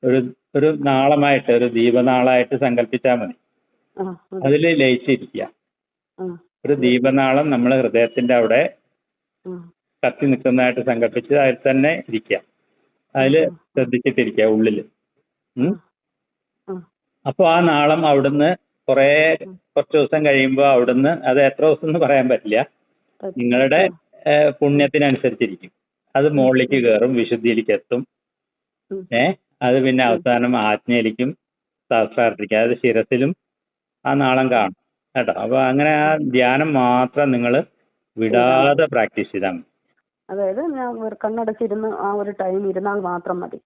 ഒരു ഒരു നാളമായിട്ട് ഒരു ദീപനാളായിട്ട് സങ്കല്പിച്ചാൽ മതി. അതിൽ ലയിച്ചിരിക്കുക. ഒരു ദീപനാളം നമ്മൾ ഹൃദയത്തിന്റെ അവിടെ കത്തി നിൽക്കുന്നതായിട്ട് സങ്കല്പിച്ച് അതിൽ തന്നെ ഇരിക്കുക. അതിൽ ശ്രദ്ധിച്ചിട്ടിരിക്കുക ഉള്ളിൽ. അപ്പോൾ ആ നാളം അവിടുന്ന് കുറേ കുറച്ച് ദിവസം കഴിയുമ്പോൾ അവിടുന്ന് അത് എത്ര ദിവസം എന്ന് പറയാൻ പറ്റില്ല. പറ്റും. നിങ്ങളുടെ പുണ്യത്തിനനുസരിച്ചിരിക്കും. അത് മുകളിലേക്ക് കയറും വിശുദ്ധിയിലേക്ക് എത്തും. ഏ അത് പിന്നെ അവസാനം ആജ്ഞയിലേക്കും സഹസ്രാർത്ഥിക്കും. അതായത് ശിരസിലും ആ നാളം കാണും. കേട്ടോ? അപ്പൊ അങ്ങനെ ആ ധ്യാനം മാത്രം നിങ്ങൾ വിടാതെ പ്രാക്ടീസ് ചെയ്താൽ മതി. അതായത് ഞാൻ കണ്ണടച്ചിരുന്ന് ആ ഒരു ടൈം ഇരുന്നാൽ മാത്രം മതി.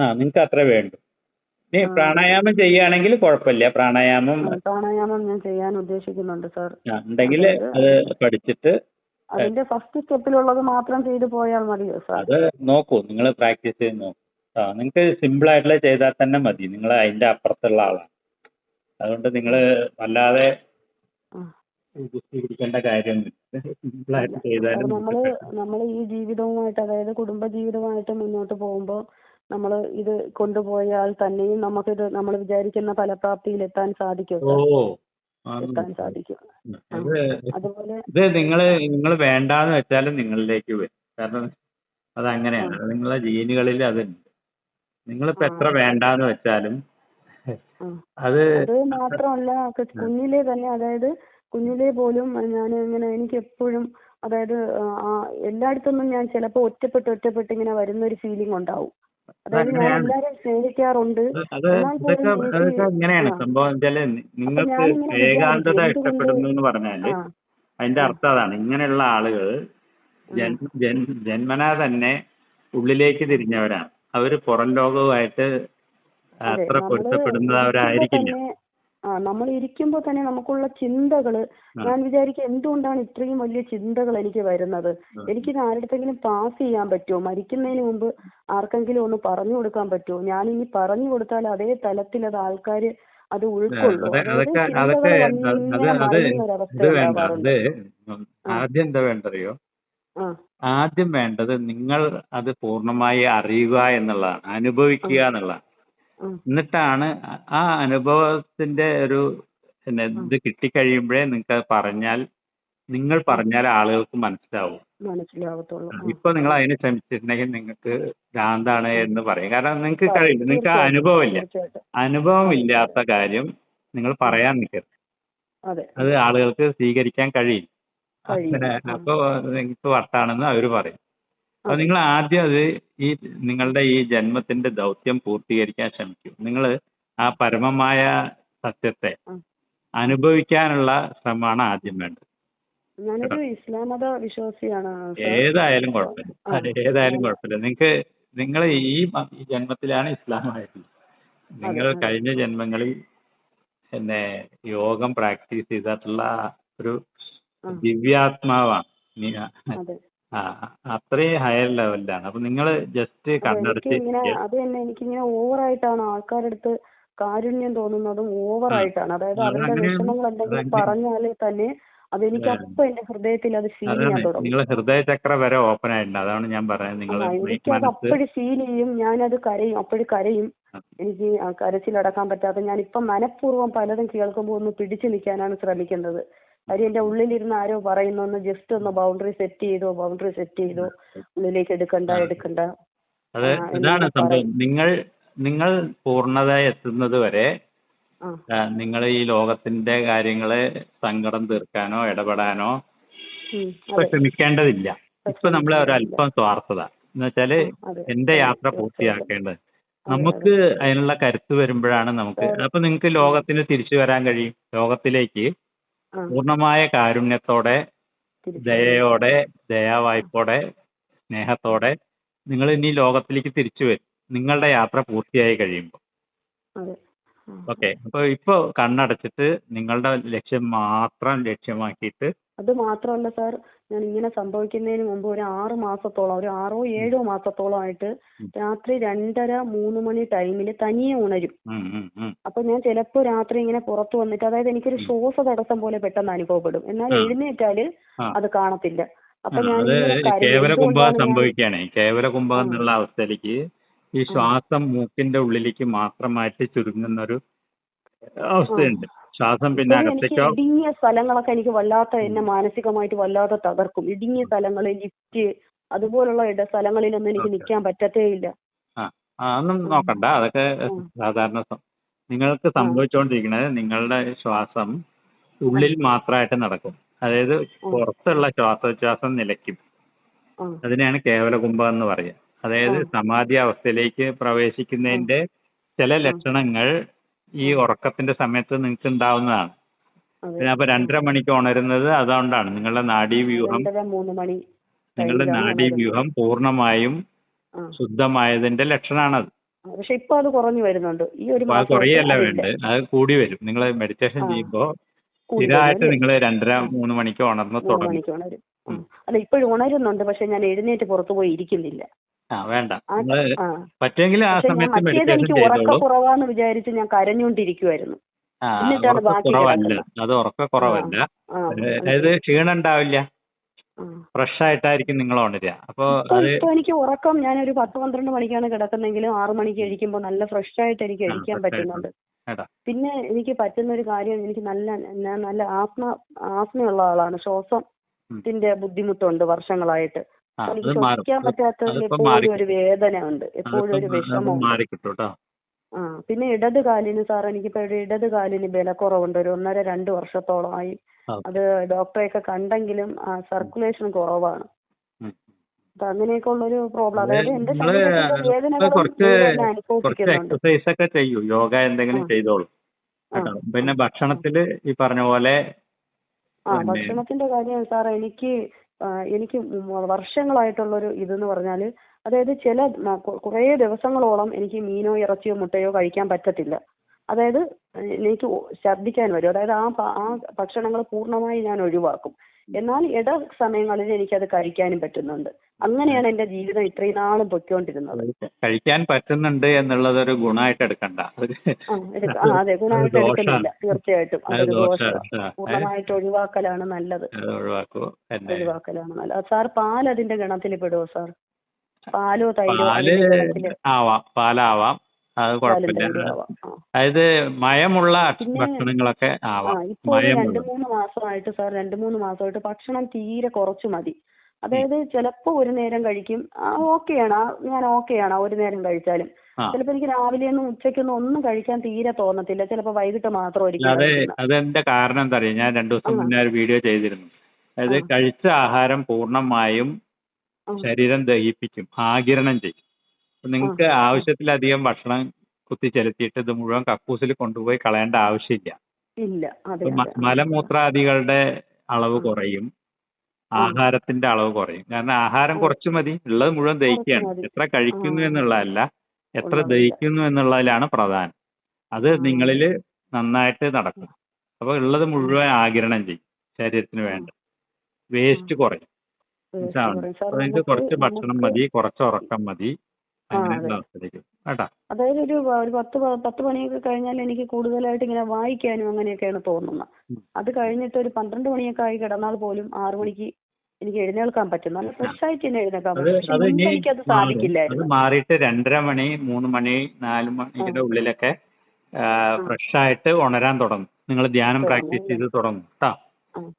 ആ നിങ്ങൾക്ക് അത്ര വേണ്ടു. ഇനി പ്രാണായാമം ചെയ്യുകയാണെങ്കിൽ കുഴപ്പമില്ല. പ്രാണായാമം പ്രാണായാമം ഞാൻ ചെയ്യാൻ ഉദ്ദേശിക്കുന്നുണ്ട് സർ. ഉണ്ടെങ്കിൽ അത് പഠിച്ചിട്ട് അതിന്റെ ഫസ്റ്റ് സ്റ്റെപ്പിലുള്ളത് മാത്രം ചെയ്തു പോയാൽ മതിയോ സർ? അത് നോക്കൂ. നിങ്ങൾ പ്രാക്ടീസ് ചെയ്ത് നോക്കൂ. ആ നിങ്ങൾക്ക് സിമ്പിൾ ആയിട്ടുള്ള ചെയ്താൽ തന്നെ മതി. നിങ്ങൾ അതിന്റെ അപ്പുറത്തുള്ള ആളാണ്. അതുകൊണ്ട് നിങ്ങൾ വല്ലാതെ പിടിക്കേണ്ട കാര്യമൊന്നുമില്ല. സിമ്പിൾ ആയിട്ട് ചെയ്താലും നമ്മൾ നമ്മൾ ഈ ജീവിതവുമായിട്ട് അതായത് കുടുംബ ജീവിതവുമായിട്ട് മുന്നോട്ട് പോകുമ്പോൾ നമ്മൾ ഇത് കൊണ്ടുപോയാൽ തന്നെയും നമുക്കിത് നമ്മൾ വിചാരിക്കുന്ന ഫലപ്രാപ്തിയിൽ എത്താൻ സാധിക്കും. എത്താൻ സാധിക്കും അതുപോലെ ഇത് നിങ്ങൾ നിങ്ങൾ വേണ്ടാന്ന് വെച്ചാലും നിങ്ങളിലേക്ക് വരും. കാരണം അത് അങ്ങനെയാണ് നിങ്ങളെ ജീനുകളിൽ അതുണ്ട് നിങ്ങളിപ്പോ എത്ര. വേണ്ടാന്ന് വെച്ചാലും. അത് മാത്രമല്ല കുഞ്ഞിലെ തന്നെ അതായത് കുഞ്ഞിലെ പോലും ഞാൻ ഇങ്ങനെ എനിക്ക് എപ്പോഴും അതായത് എല്ലായിടത്തൊന്നും ഞാൻ ചിലപ്പോൾ ഒറ്റപ്പെട്ട് ഒറ്റപ്പെട്ട് ഇങ്ങനെ വരുന്ന ഒരു ഫീലിംഗ് ഉണ്ടാവും. അതായത് ഞാൻ. എല്ലാവരെയും സ്നേഹിക്കാറുണ്ട് ഇങ്ങനെയാണ്. സംഭവം വെച്ചാൽ നിങ്ങൾക്ക് ഏകാന്തത ഇഷ്ടപ്പെടുന്നു എന്ന് പറഞ്ഞാൽ അതിന്റെ. അർത്ഥം അതാണ്. ഇങ്ങനെയുള്ള ആളുകൾ ജന്മനാ തന്നെ ഉള്ളിലേക്ക് തിരിഞ്ഞവരാണ്. അവർ പുറം ലോകവുമായിട്ട് അത്ര പൊരുത്തപ്പെടുന്നവരായിരിക്കില്ല. ആ നമ്മൾ ഇരിക്കുമ്പോൾ തന്നെ നമുക്കുള്ള ചിന്തകൾ ഞാൻ വിചാരിക്കും എന്തുകൊണ്ടാണ് ഇത്രയും വലിയ ചിന്തകൾ എനിക്ക് വരുന്നത്? എനിക്ക് എനിക്കിത് ആരുടെങ്കിലും പാസ് ചെയ്യാൻ പറ്റുമോ? മരിക്കുന്നതിന് മുമ്പ് ആർക്കെങ്കിലും ഒന്ന് പറഞ്ഞു കൊടുക്കാൻ പറ്റുമോ? ഞാൻ ഇനി പറഞ്ഞു കൊടുത്താൽ അതേ തലത്തിൽ അത് ആൾക്കാര് അത് ഉൾക്കൊള്ളും. ആദ്യം എന്താ വേണ്ടറിയോ? ആദ്യം വേണ്ടത് നിങ്ങൾ അത് പൂർണമായി അറിയുക എന്നുള്ളതാണ് അനുഭവിക്കുക എന്നുള്ളതാണ്. എന്നിട്ടാണ് ആ- അനുഭവത്തിന്റെ ഒരു പിന്നെ ഇത് കിട്ടിക്കഴിയുമ്പോഴേ നിങ്ങൾക്ക് അത് പറഞ്ഞാൽ നിങ്ങൾ പറഞ്ഞാൽ ആളുകൾക്ക് മനസ്സിലാവും. മനസ്സിലാവത്തുള്ളൂ. ഇപ്പൊ നിങ്ങൾ അതിന് ശ്രമിച്ചിട്ടുണ്ടെങ്കിൽ നിങ്ങൾക്ക് ഭ്രാന്താണ് എന്ന് പറയും. കാരണം നിങ്ങൾക്ക് കഴിയില്ല. നിങ്ങൾക്ക് ആ അനുഭവം അനുഭവമില്ല ഇല്ലാത്ത കാര്യം നിങ്ങൾ പറയാൻ നിൽക്കരുത്. അതെ. ആളുകൾക്ക് സ്വീകരിക്കാൻ കഴിയില്ല. അപ്പൊ നിങ്ങൾക്ക് വട്ടാണെന്ന് അവർ പറയും. അതെ. നിങ്ങൾ ആദ്യം അത് ഈ നിങ്ങളുടെ ഈ ജന്മത്തിന്റെ ദൗത്യം പൂർത്തീകരിക്കാൻ ശ്രമിക്കൂ. നിങ്ങൾ ആ പരമമായ സത്യത്തെ. അനുഭവിക്കാനുള്ള ശ്രമമാണ് ആദ്യം വേണ്ടത്. ഞാനൊരു ഇസ്ലാം മത വിശ്വാസിയാണ് ഏതായാലും കുഴപ്പമില്ല. ഏതായാലും കുഴപ്പമില്ല. നിങ്ങൾക്ക് നിങ്ങൾ ഈ ജന്മത്തിലാണ് ഇസ്ലാമായിട്ടുള്ളത് നിങ്ങൾ കഴിഞ്ഞ ജന്മങ്ങളിൽ പിന്നെ യോഗം പ്രാക്ടീസ് ചെയ്തിട്ടുള്ള ഒരു ദിവ്യാത്മാവാണ്. ആ അത്രയും ഹയർ ലെവലിലാണ് അപ്പൊ നിങ്ങൾ ജസ്റ്റ് കണ്ണടച്ച് അത് തന്നെ എനിക്കിങ്ങനെ ഓവറായിട്ടാണ് ആൾക്കാരുടെ അടുത്ത് കാരുണ്യം തോന്നുന്നതും ഓവറായിട്ടാണ് അതായത് അത് അവരുടെ. വിഷമങ്ങൾ എന്തെങ്കിലും. പറഞ്ഞാൽ തന്നെ അതെനിക്ക്. അപ്പൊ എന്റെ ഹൃദയത്തിൽ അത് ഫീൽ ചെയ്യാൻ തുടങ്ങും. ഹൃദയചക്ര വരെ ഓപ്പൺ ആയിട്ടുണ്ട്. അതാണ് ഞാൻ പറയുന്നത്. നിങ്ങൾ എനിക്കത് അപ്പോഴും ഫീൽ ചെയ്യും. ഞാനത് കരയും. അപ്പോഴും കരയും. എനിക്ക് കരച്ചിലടക്കാൻ പറ്റാതെ ഞാനിപ്പം മനഃപൂർവം പലതും കേൾക്കുമ്പോൾ ഒന്ന് പിടിച്ചു നിൽക്കാനാണ് ശ്രമിക്കുന്നത്. കാര്യം എന്റെ ഉള്ളിലിരുന്ന് ആരോ പറയുന്നു ഒന്ന് ജസ്റ്റ് ഒന്ന് ബൗണ്ടറി സെറ്റ് ചെയ്തോ ബൗണ്ടറി സെറ്റ് ചെയ്തോ. ഉള്ളിലേക്ക് എടുക്കണ്ട എടുക്കണ്ട. അത് ഇതാണ് സംഭവം. നിങ്ങൾ നിങ്ങൾ പൂർണതയായി എത്തുന്നത് വരെ നിങ്ങൾ ഈ ലോകത്തിന്റെ കാര്യങ്ങൾ സങ്കടം തീർക്കാനോ ഇടപെടാനോ ഇപ്പൊ ശ്രമിക്കേണ്ടതില്ല ഇപ്പൊ നമ്മളെ. ഒരല്പം സ്വാർത്ഥത. എന്ന് വെച്ചാൽ എന്റെ യാത്ര. പൂർത്തിയാക്കേണ്ടത്. നമുക്ക് അതിനുള്ള കരുത്ത് വരുമ്പോഴാണ് നമുക്ക്. അപ്പൊ നിങ്ങൾക്ക് ലോകത്തിന് തിരിച്ചു വരാൻ കഴിയും. ലോകത്തിലേക്ക് പൂർണമായ കാരുണ്യത്തോടെ ദയയോടെ ദയാവായ്പോടെ സ്നേഹത്തോടെ നിങ്ങൾ ഇനി ലോകത്തിലേക്ക് തിരിച്ചു വരും. നിങ്ങളുടെ യാത്ര പൂർത്തിയായി കഴിയുമ്പോൾ. ഓക്കെ. അപ്പൊ ഇപ്പൊ കണ്ണടച്ചിട്ട് നിങ്ങളുടെ ലക്ഷ്യം മാത്രം ലക്ഷ്യമാക്കിയിട്ട് അത് മാത്രമല്ല സാർ ഞാൻ ഇങ്ങനെ സംഭവിക്കുന്നതിന് മുമ്പ് ഒരു ആറ് മാസത്തോളം ഒരു ആറോ ഏഴോ മാസത്തോളം ആയിട്ട് രാത്രി രണ്ടര മൂന്ന് മണി ടൈമിൽ തനിയെ ഉണരും. അപ്പൊ ഞാൻ ചിലപ്പോ രാത്രി ഇങ്ങനെ പുറത്തു വന്നിട്ട് അതായത് എനിക്കൊരു ശ്വാസ തടസ്സം പോലെ പെട്ടെന്ന് അനുഭവപ്പെടും. എന്നാൽ. എഴുന്നേറ്റാൽ അത് കാണത്തില്ല. അപ്പൊ ഞാൻ. കേവല കുംഭം എന്തുകൊണ്ടാണ് ഞാൻ- സംഭവിക്കുകയാണ്. കേവല കുംഭം എന്നുള്ള അവസ്ഥയിലേക്ക് ഈ ശ്വാസം മൂക്കിന്റെ ഉള്ളിലേക്ക് മാത്രമായിട്ട് ചുരുങ്ങുന്ന ഒരു അവസ്ഥയുണ്ട്. ശ്വാസം പിന്നെ അകത്തേക്കോ? ഇടുങ്ങിയ സ്ഥലങ്ങളൊക്കെ എനിക്ക് വല്ലാത്ത എന്നെ മാനസികമായിട്ട് വല്ലാതെ തകർക്കും. ഇടുങ്ങിയ സ്ഥലങ്ങൾ ലിഫ്റ്റ് അതുപോലുള്ള ഇട സ്ഥലങ്ങളിലൊന്നും എനിക്ക്. നിൽക്കാൻ പറ്റത്തേ ഇല്ല. ആ. ആ, നോക്കണ്ട. അതൊക്കെ. സാധാരണ നിങ്ങൾക്ക് സംഭവിച്ചുകൊണ്ടിരിക്കുന്നത് നിങ്ങളുടെ ശ്വാസം ഉള്ളിൽ മാത്രമായിട്ട് നടക്കും. അതായത്. പുറത്തുള്ള ശ്വാസോച്ഛ്വാസം നിലയ്ക്കും. അതിനെയാണ് കേവല കുംഭം എന്ന് പറയുക. അതായത്. സമാധി അവസ്ഥയിലേക്ക് പ്രവേശിക്കുന്നതിന്റെ ചില ലക്ഷണങ്ങൾ ഈ ഉറക്കത്തിന്റെ സമയത്ത് നിങ്ങൾക്ക് ഉണ്ടാവുന്നതാണ് അപ്പൊ രണ്ടര മണിക്ക് ഉണരുന്നത് അതുകൊണ്ടാണ്. നിങ്ങളുടെ നാഡീവ്യൂഹം നിങ്ങളുടെ നാഡി നാഡീവ്യൂഹം പൂർണമായും ശുദ്ധമായതിന്റെ ലക്ഷണമാണത് പക്ഷെ ഇപ്പൊ അത് കുറഞ്ഞു വരുന്നുണ്ട്. ഈ ഒരു കുറയല്ല വേണ്ടത്. അത് കൂടി വരും. നിങ്ങൾ മെഡിറ്റേഷൻ ചെയ്യുമ്പോ ചെയ്യുമ്പോൾ സ്ഥിരമായിട്ട് നിങ്ങൾ രണ്ടര മൂന്ന് മണിക്ക് ഉണർന്ന് തുടങ്ങും. അല്ല ഇപ്പോഴും ഉണരുന്നുണ്ട് പക്ഷെ ഞാൻ എഴുന്നേറ്റ് പുറത്തു പോയി ഇരിക്കുന്നില്ല. മറ്റേത് എനിക്ക് ഉറക്കക്കുറവാന്ന് വിചാരിച്ച് ഞാൻ കരഞ്ഞുകൊണ്ടിരിക്കുവായിരുന്നു. എന്നിട്ടാണ് ബാക്കി. അത് ഉറക്കക്കുറവല്ല അതായത് ക്ഷീണം ഉണ്ടാവില്ല. ഫ്രഷ് ആയിട്ടായിരിക്കും നിങ്ങൾ ഉണരുക. അപ്പോൾ ഇപ്പൊ എനിക്ക് ഉറക്കം ഞാൻ ഒരു പത്ത് പന്ത്രണ്ട് മണിക്കാണ് കിടക്കുന്നെങ്കിലും ആറു മണിക്ക് കഴിക്കുമ്പോൾ നല്ല ഫ്രഷ് ആയിട്ട് എനിക്ക് കഴിക്കാൻ പറ്റുന്നുണ്ട്. പിന്നെ എനിക്ക് പറ്റുന്ന ഒരു കാര്യം എനിക്ക് നല്ല ഞാൻ നല്ല ആസ്മ ആസ്മയുള്ള ആളാണ്. ശ്വാസത്തിന്റെ ബുദ്ധിമുട്ടുണ്ട് വർഷങ്ങളായിട്ട്. എനിക്ക് പറ്റാത്തതിൽ എപ്പോഴും ഒരു വേദന ഉണ്ട് എപ്പോഴും ഒരു വിഷമമുണ്ട്. ആ പിന്നെ ഇടത് കാലിന് സാർ എനിക്കിപ്പോ ഒരു ഇടത് കാലിന് ബലക്കുറവുണ്ട്. ഒരു ഒന്നര രണ്ട് വർഷത്തോളമായി. അത് ഡോക്ടറെയൊക്കെ കണ്ടെങ്കിലും സർക്കുലേഷൻ കുറവാണ്. അങ്ങനെയൊക്കെ ഉള്ളൊരു പ്രോബ്ലം. അത് അതായത് എന്റെ ശരീരത്തിന്റെ യോഗ എന്തെങ്കിലും ചെയ്തോളൂ. പിന്നെ ഭക്ഷണത്തിൽ ഈ പറഞ്ഞ പോലെ ആ ഭക്ഷണത്തിന്റെ കാര്യം സാർ എനിക്ക് എനിക്ക് വർഷങ്ങളായിട്ടുള്ള ഒരു ഇതെന്ന് പറഞ്ഞാൽ അതായത് ചില കുറേ ദിവസങ്ങളോളം എനിക്ക് മീനോ ഇറച്ചിയോ മുട്ടയോ കഴിക്കാൻ പറ്റത്തില്ല. അതായത് എനിക്ക് ഛർദിക്കാൻ ഛർദ്ദിക്കാൻ വരും. അതായത് ആ ആ ഭക്ഷണങ്ങൾ പൂർണമായി ഞാൻ ഒഴിവാക്കും. എന്നാൽ ഇട സമയങ്ങളിൽ എനിക്കത് കഴിക്കാനും പറ്റുന്നുണ്ട്. അങ്ങനെയാണ് എന്റെ ജീവിതം ഇത്രയും നാളും പൊയ്ക്കൊണ്ടിരുന്നത്. കഴിക്കാൻ പറ്റുന്നുണ്ട് എന്നുള്ളത് ഒരു ഗുണമായിട്ട് എടുക്കണ്ട അത് ഗുണമായിട്ട് എടുക്കണ്ട. എടുക്കുന്നില്ല തീർച്ചയായിട്ടും. അത് അതൊരു ദോഷമാണ്. പൂർണമായിട്ട് ഒഴിവാക്കലാണ് നല്ലത്. ഒഴിവാക്കലാണ് നല്ലത്. സാർ പാൽ അതിന്റെ ഗണത്തിൽ പെടുവോ സാർ പാലോ തൈരോ ആവാം പാലാവാം. അത് കുഴപ്പമില്ല. അതായത് മയമുള്ള ഭക്ഷണങ്ങളൊക്കെ ആവാം. ഇപ്പൊ രണ്ട് മൂന്ന് മാസമായിട്ട് സാർ രണ്ട് മൂന്ന് മാസമായിട്ട് ഭക്ഷണം തീരെ കുറച്ച് മതി. അതായത് ചിലപ്പോ ഒരു നേരം കഴിക്കും. ഓക്കെയാണ്. ഞാൻ ഓക്കെയാണ്. ഒരു നേരം കഴിച്ചാലും. ചിലപ്പോൾ ചിലപ്പോ എനിക്ക് രാവിലെയൊന്നും ഉച്ചയ്ക്കൊന്നും ഒന്നും കഴിക്കാൻ തീരെ തോന്നത്തില്ല. ചിലപ്പോ വൈകിട്ട് മാത്രമായിരിക്കും അത് അതെന്റെ കാരണം എന്താ അറിയാം? ഞാൻ രണ്ടു ദിവസം മുന്നേ ഒരു വീഡിയോ ചെയ്തിരുന്നു. അതായത് കഴിച്ച ആഹാരം പൂർണമായും ശരീരം ദഹിപ്പിക്കും. ആഗിരണം ചെയ്യും. നിങ്ങൾക്ക്. ആവശ്യത്തിലധികം ഭക്ഷണം കുത്തി ചെലുത്തിയിട്ട് ഇത് മുഴുവൻ കക്കൂസിൽ കൊണ്ടുപോയി കളയേണ്ട ആവശ്യമില്ല. ഇല്ല. അതെ മലമൂത്രാദികളുടെ അളവ് കുറയും. ആഹാരത്തിന്റെ അളവ് കുറയും. കാരണം ആഹാരം. കുറച്ച് മതി. ഉള്ളത് മുഴുവൻ ദഹിക്കുകയാണ്. എത്ര കഴിക്കുന്നു എന്നുള്ളതല്ല എത്ര. ദഹിക്കുന്നു എന്നുള്ളതിലാണ് പ്രധാനം. അത്. നിങ്ങളിൽ നന്നായിട്ട് നടക്കും. അപ്പൊ ഉള്ളത് മുഴുവൻ ആഗിരണം ചെയ്യും ശരീരത്തിന് വേണ്ട. വേസ്റ്റ് കുറയും. മനസ്സിലാവുന്നുണ്ടോ? അപ്പൊ നിങ്ങൾക്ക് കുറച്ച് ഭക്ഷണം മതി കുറച്ച് ഉറക്കം മതി. അതായത് ഒരു ഒരു പത്ത് പത്ത് മണിയൊക്കെ കഴിഞ്ഞാൽ എനിക്ക് കൂടുതലായിട്ട് ഇങ്ങനെ വായിക്കാനും അങ്ങനെയൊക്കെയാണ് തോന്നുന്നത്. അത് കഴിഞ്ഞിട്ട് ഒരു പന്ത്രണ്ട് മണിയൊക്കെ ആയി കിടന്നാൽ പോലും ആറു മണിക്ക് എനിക്ക് എഴുന്നേൽക്കാൻ പറ്റും. നല്ല ഫ്രഷ് ആയിട്ട് തന്നെ എഴുന്നേൽക്കാൻ പറ്റും. പക്ഷെ അത് എനിക്കത് സാധിക്കില്ലായിരുന്നു മാറിയിട്ട് രണ്ടര മണി മൂന്ന് മണി നാല് മണിയുടെ ഉള്ളിലൊക്കെ ഫ്രഷ് ആയിട്ട് ഉണരാൻ തുടങ്ങും. നിങ്ങൾ ധ്യാനം പ്രാക്ടീസ്? ചെയ്ത് തുടങ്ങും. കേട്ടോ?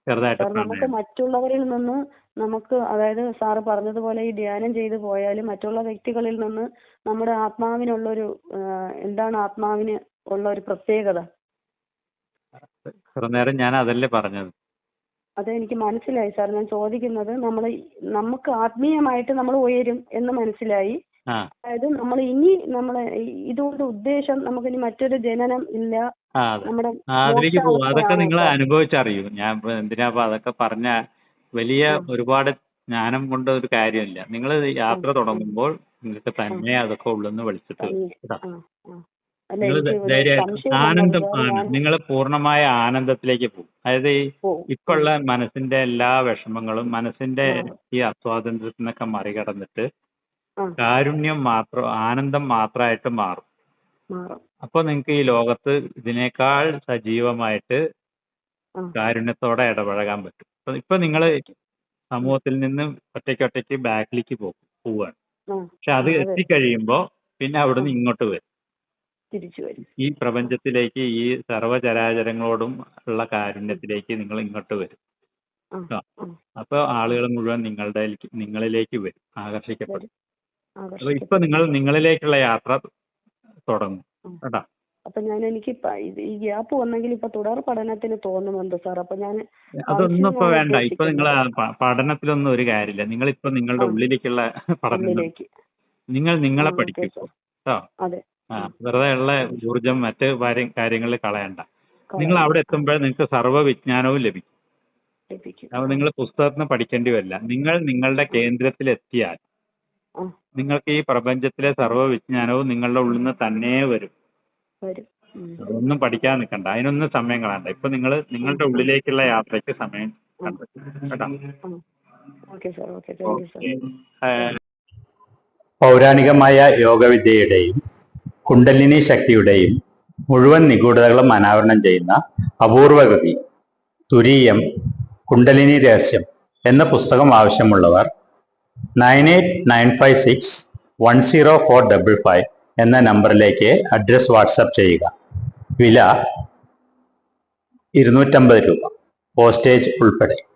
ചെറുതായിട്ട് നമുക്ക് മറ്റുള്ളവരിൽ നിന്ന് നമുക്ക് അതായത് സാറ് പറഞ്ഞതുപോലെ ഈ ധ്യാനം ചെയ്തു പോയാൽ മറ്റുള്ള വ്യക്തികളിൽ നിന്ന് നമ്മുടെ ആത്മാവിനുള്ളൊരു ഒരു എന്താണ് ആത്മാവിന് ഉള്ള ഒരു പ്രത്യേകത നേരം ഞാൻ അതല്ലേ പറഞ്ഞത്. അത് എനിക്ക് മനസ്സിലായി സാർ. ഞാൻ ചോദിക്കുന്നത് നമ്മൾ നമുക്ക് ആത്മീയമായിട്ട് നമ്മൾ ഉയരും എന്ന് മനസ്സിലായി. അതായത് നമ്മൾ ഇനി നമ്മളെ ഇതുകൊണ്ട് ഉദ്ദേശം നമുക്ക് ഇനി മറ്റൊരു ജനനം ഇല്ല. നമ്മുടെ അതൊക്കെ നിങ്ങൾ? അനുഭവിച്ചറിയൂ. ഞാൻ എന്തിനാ അതൊക്കെ പറഞ്ഞ വലിയ ഒരുപാട് ജ്ഞാനം കൊണ്ട് ഒരു കാര്യമില്ല. നിങ്ങൾ യാത്ര തുടങ്ങുമ്പോൾ നിങ്ങൾക്ക് തന്നെ അതൊക്കെ ഉള്ളെന്ന് വിളിച്ചിട്ട് വരും. കേട്ടോ നിങ്ങൾ ധൈര്യമായിട്ട് ആനന്ദം ആണ്. നിങ്ങൾ പൂർണമായ ആനന്ദത്തിലേക്ക് പോകും. അതായത് ഈ ഉള്ള മനസ്സിന്റെ എല്ലാ വിഷമങ്ങളും മനസ്സിന്റെ ഈ അസ്വാതന്ത്ര്യത്തിൽ നിന്നൊക്കെ മറികടന്നിട്ട് കാരുണ്യം മാത്രം ആനന്ദം മാത്രമായിട്ട് മാറും. അപ്പൊ നിങ്ങൾക്ക് ഈ ലോകത്ത് ഇതിനേക്കാൾ സജീവമായിട്ട് കാരുണ്യത്തോടെ ഇടപഴകാൻ പറ്റും. ഇപ്പൊ ഇപ്പൊ നിങ്ങൾ സമൂഹത്തിൽ നിന്ന് ഒറ്റയ്ക്ക് ഒറ്റയ്ക്ക് ബാക്കിലേക്ക് പോകും പോവാണ്. പക്ഷെ അത് എത്തി എത്തിക്കഴിയുമ്പോൾ പിന്നെ അവിടുന്ന് ഇങ്ങോട്ട് വരും. ഈ പ്രപഞ്ചത്തിലേക്ക് ഈ സർവചരാചരങ്ങളോടും ഉള്ള കാരുണ്യത്തിലേക്ക് നിങ്ങൾ ഇങ്ങോട്ട് വരും. അപ്പോൾ ആളുകൾ മുഴുവൻ നിങ്ങളുടെ നിങ്ങളിലേക്ക് വരും ആകർഷിക്കപ്പെടും. അപ്പൊ ഇപ്പൊ നിങ്ങൾ നിങ്ങളിലേക്കുള്ള യാത്ര തുടങ്ങും. കേട്ടോ. അപ്പൊ ഞാൻ എനിക്ക് ഈ ഗ്യാപ്പ് വന്നെങ്കിൽ ഇപ്പൊ തുടർ പഠനത്തിന് തോന്നുന്നുണ്ട് സാർ. അപ്പൊ ഞാൻ അതൊന്നും ഇപ്പൊ വേണ്ട. ഇപ്പൊ നിങ്ങൾ പഠനത്തിൽ പഠനത്തിലൊന്നും ഒരു കാര്യമില്ല. നിങ്ങൾ ഇപ്പൊ നിങ്ങളുടെ ഉള്ളിലേക്കുള്ള പഠനം നിങ്ങൾ നിങ്ങളെ പഠിക്കൂ അതെ. വെറുതെ ഉള്ള ഊർജം മറ്റ് കാര്യ- കാര്യങ്ങളിൽ കളയണ്ട. നിങ്ങൾ അവിടെ എത്തുമ്പോഴേ നിങ്ങൾക്ക് സർവ വിജ്ഞാനവും ലഭിക്കും. അപ്പൊ നിങ്ങൾ പുസ്തകത്തിന് പഠിക്കേണ്ടി വരില്ല. നിങ്ങൾ നിങ്ങളുടെ കേന്ദ്രത്തിൽ എത്തിയാൽ നിങ്ങൾക്ക് ഈ പ്രപഞ്ചത്തിലെ സർവ വിജ്ഞാനവും നിങ്ങളുടെ ഉള്ളിൽ നിന്ന് തന്നെ വരും. വരും. പഠിക്കാൻ നിൽക്കണ്ട അതിനൊന്നും സമയം കളയണ്ട. ഇപ്പൊ നിങ്ങൾ നിങ്ങളുടെ ഉള്ളിലേക്കുള്ള യാത്രയ്ക്ക് സമയം പൗരാണികമായ യോഗവിദ്യയുടെയും കുണ്ടലിനി ശക്തിയുടെയും മുഴുവൻ നിഗൂഢതകളും അനാവരണം ചെയ്യുന്ന അപൂർവ കൃതി തുരീയം കുണ്ടലിനി രഹസ്യം എന്ന പുസ്തകം ആവശ്യമുള്ളവർ nine eight nine five six one zero four double five എന്ന നമ്പറിലേക്ക് അഡ്രസ് വാട്സപ്പ് ചെയ്യുക. വില ഇരുന്നൂറ്റമ്പത് രൂപ. പോസ്റ്റേജ് ഉൾപ്പെടെ.